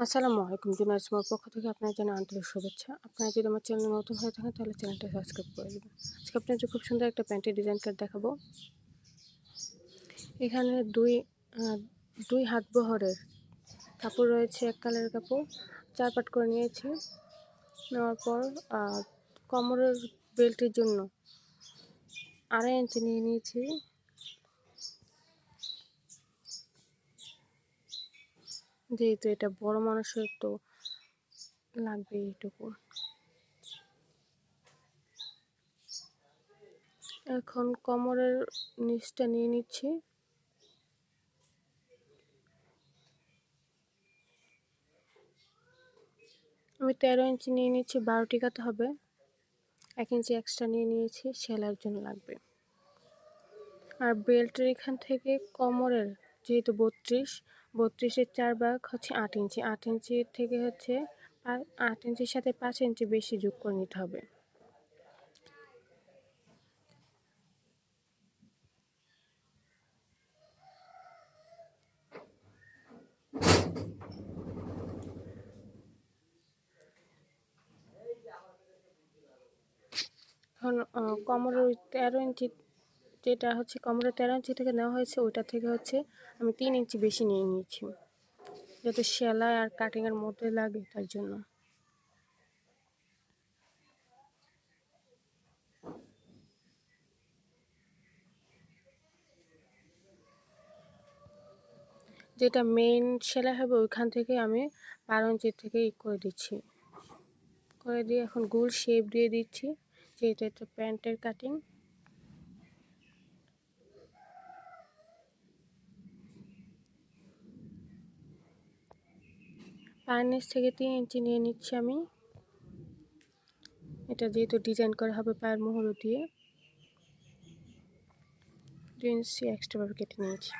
আসসালামু আলাইকুম জুনাইস মোর পক্ষ থেকে আপনার জন্য আন্তরিক শুভেচ্ছা। আপনারা যদি আমার চ্যানেল নতুন হয়ে থাকেন, তাহলে চ্যানেলটা সাবস্ক্রাইব করে দেবেন। আজকে আপনাদের খুব সুন্দর একটা প্যান্টের ডিজাইন কার্ড দেখাবো। এখানে দুই দুই হাত বহরের কাপড় রয়েছে, এক কালারের কাপড়। চার পাট করে নিয়েছি। নেওয়ার পর কোমরের বেল্টের জন্য আড়াই ইঞ্চি নিয়ে নিয়েছি। যেহেতু এটা বড় মানুষের তো লাগবে এইটুকু। এখন কোমরের নিচটা নিয়ে নিচ্ছি। আমি তেরো ইঞ্চি নিয়ে নিচ্ছি বারোটি কাতে হবে। এক ইঞ্চি এক্সট্রা নিয়ে নিয়েছি, সেলাইয়ের জন্য লাগবে। আর বেল্টের এখান থেকে কোমরের যেহেতু বত্রিশ বত্রিশের চার ভাগ হচ্ছে আট ইঞ্চি। আট ইঞ্চি থেকে হচ্ছে আট ইঞ্চির সাথে পাঁচ ইঞ্চি বেশি যোগ করে নিতে হবে। এখন কোমরের তেরো ইঞ্চি যেটা হচ্ছে কোমরের তেরো ইঞ্চি থেকে নেওয়া হয়েছে, ওইটা থেকে হচ্ছে আমি তিন ইঞ্চি বেশি নিয়ে নিয়েছি। যাতে সেলাই আর কাটিংয়ের মধ্যে লাগে তার জন্য। যেটা মেইন সেলাই হবে, ওইখান থেকে আমি বারো ইঞ্চি থেকে ই করে দিচ্ছি। করে দিয়ে এখন গোল শেপ দিয়ে দিচ্ছি যেটা একটা প্যান্টের কাটিং পায়ের থেকে তিন ইঞ্চি নিয়ে নিচ্ছি আমি। এটা যেহেতু ডিজাইন করা হবে পায়ের মোহর দিয়ে দু ইঞ্চি এক্সট্রাভাবে কেটে নিয়েছি।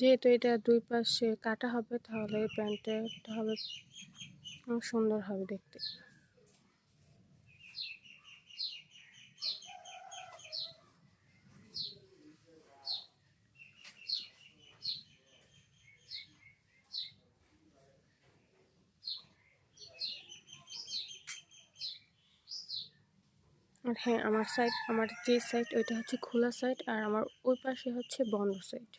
যেহেতু এটা দুই পাশে কাটা হবে, তাহলে প্যান্টটা হবে সুন্দর হবে দেখতে। আর হ্যাঁ আমার সাইড আমার যে সাইড ওইটা হচ্ছে খোলা সাইড আর আমার ওই পাশে হচ্ছে বন্ধ সাইড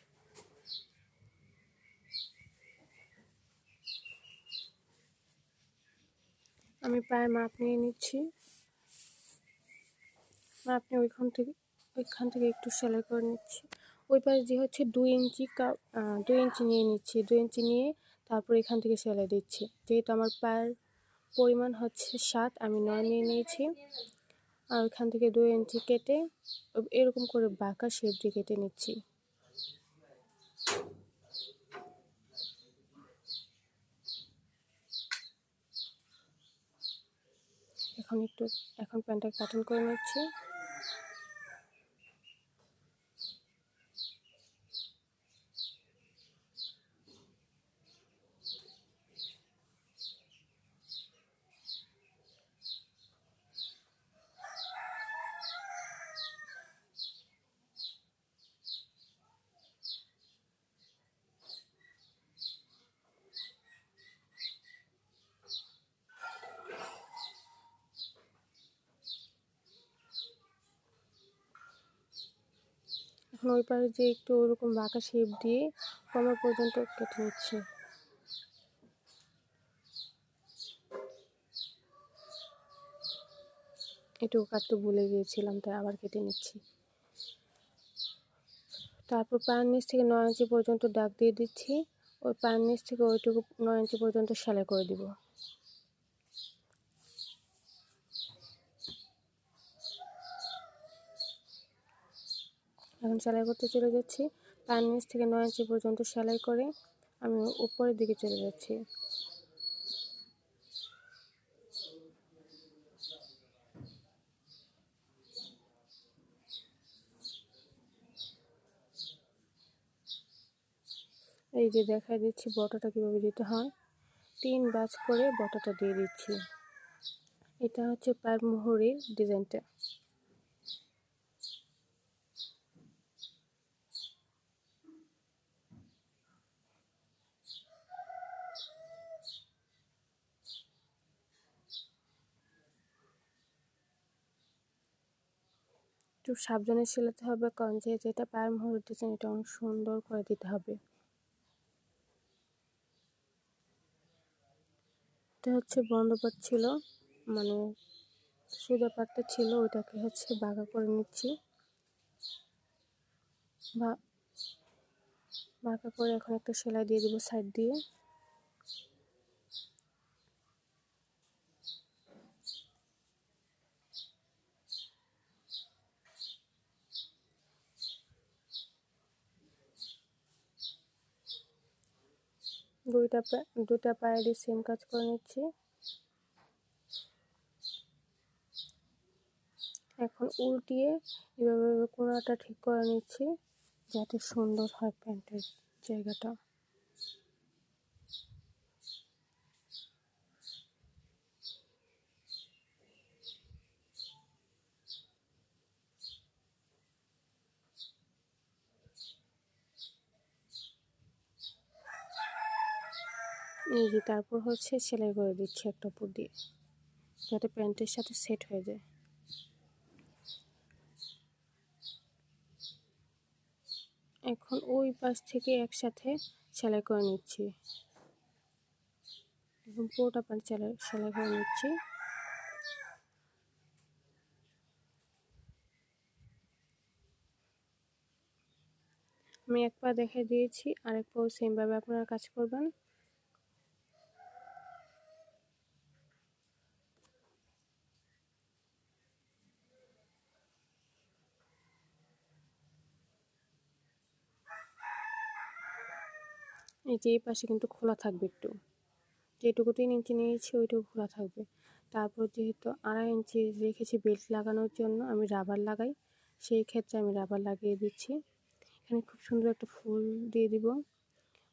আমি পায়ের মাপ নিয়ে নিচ্ছি। মাপ নিয়ে ওইখান থেকে ওইখান থেকে একটু সেলাই করে নিচ্ছি। ওই পাশে যে হচ্ছে দুই ইঞ্চি কাপ দুই ইঞ্চি নিয়ে নিচ্ছি। দুই ইঞ্চি নিয়ে তারপর এখান থেকে সেলাই দিচ্ছি। যেহেতু আমার পায়ের পরিমাণ হচ্ছে সাত, আমি নয় নিয়ে নিয়েছি। আর ওখান থেকে দুই ইঞ্চি কেটে এরকম করে বাঁকা দিয়ে কেটে নিচ্ছি। এখন একটু, এখন প্যান্টটা কাটিং করে নিচ্ছি। এখন ওই পাশে যে একটু ওরকম বাঁকা শেপ দিয়ে কমর পর্যন্ত কেটে নিচ্ছি। এটুকু কাটতে ভুলে গিয়েছিলাম, তাই আবার কেটে নিচ্ছি। তারপর পায়ের নিচ থেকে নয় ইঞ্চি পর্যন্ত দাগ দিয়ে দিচ্ছি। ওই পায়ের নিচ থেকে ওইটুকু নয় ইঞ্চি পর্যন্ত সেলাই করে দিব। এখন সেলাই করতে চলে যাচ্ছি। পায়ের নিচ থেকে নয় ইঞ্চি পর্যন্ত সেলাই করে আমি উপরের দিকে চলে যাচ্ছি। এই যে দেখা দিচ্ছি বটাটা কীভাবে দিতে হয়। তিন বাজ করে বটাটা দিয়ে দিচ্ছি। এটা হচ্ছে পায়ের মোহরের ডিজাইনটা। একটু সাবধানে সেলাতে হবে কারণ যে যেটা পায়ের মোহর দিচ্ছেন এটা অনেক সুন্দর করে দিতে হবে। এটা হচ্ছে বন্ধ পাট ছিল মানে সোজা পাটটা ছিল, ওইটাকে হচ্ছে বাঁকা করে নিচ্ছি। বাঁকা করে এখন একটা সেলাই দিয়ে দেবো সাইড দিয়ে। দুইটা দুটা পায়ে দিয়ে সেম কাজ করে নিচ্ছি। এখন উল্টিয়ে এভাবে কোনাটা ঠিক করে নিচ্ছি, যাতে সুন্দর হয় প্যান্টের জায়গাটা। তারপর হচ্ছে সেলাই করে দিচ্ছি একটা উপর দিয়ে, যাতে প্যান্টের সাথে সেট হয়ে যায়। এখন ওই পাশ থেকে একসাথে সেলাই করে নিচ্ছি। এখন পুরোটা প্যান্ট সেলাই সেলাই করে নিচ্ছি। আমি এক পা দেখে দিয়েছি, আরেক পাও সেমভাবে আপনারা কাজ করবেন। এই যে এই পাশে কিন্তু খোলা থাকবে একটু। যেটুকু তিন ইঞ্চি নিয়েছি ওইটুকু খোলা থাকবে। তারপর যেহেতু আড়াই ইঞ্চি রেখেছি বেল্ট লাগানোর জন্য আমি রাবার লাগাই, সেই ক্ষেত্রে আমি রাবার লাগিয়ে দিচ্ছি। এখানে খুব সুন্দর একটা ফুল দিয়ে দিব।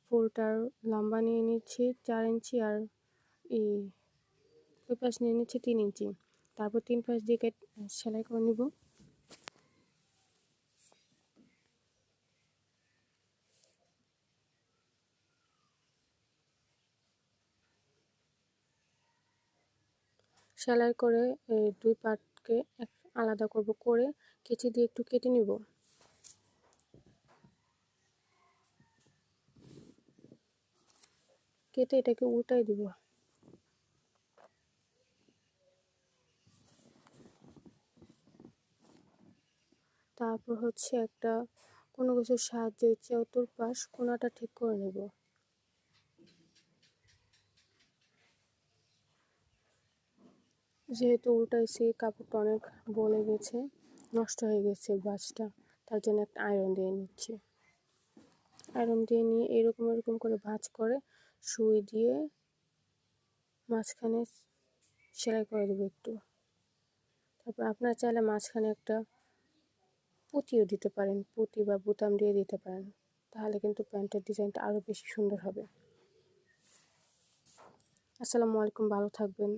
ফুলটার লম্বা নিয়ে নিচ্ছি চার ইঞ্চি আর এই ওই পাশ নিয়ে নিচ্ছি তিন ইঞ্চি তারপর তিন পাশ দিয়ে সেলাই করে নিব। সেলাই করে দুই পাটকে আলাদা করব, করে কেচি দিয়ে একটু কেটে নিব। কেটে এটাকে উল্টাই দিব। তারপর হচ্ছে একটা কোনো কিছুর সাহায্যে চতুর্পাশ কোনাটা ঠিক করে নেব। যেহেতু উল্টাইছি কাপড়টা অনেক বলে গেছে, নষ্ট হয়ে গেছে বাসটা তার জন্য একটা আয়রন দিয়ে নিচ্ছি। আয়রন দিয়ে নিয়ে এরকম এরকম করে ভাঁজ করে সুই দিয়ে মাঝখানে সেলাই করে দেবো একটু। তারপর আপনার চাইলে মাঝখানে একটা পুঁতিও দিতে পারেন, পুঁতি বা বোতাম দিয়ে দিতে পারেন, তাহলে কিন্তু প্যান্টের ডিজাইনটা আরও বেশি সুন্দর হবে। আসসালামু আলাইকুম, ভালো থাকবেন।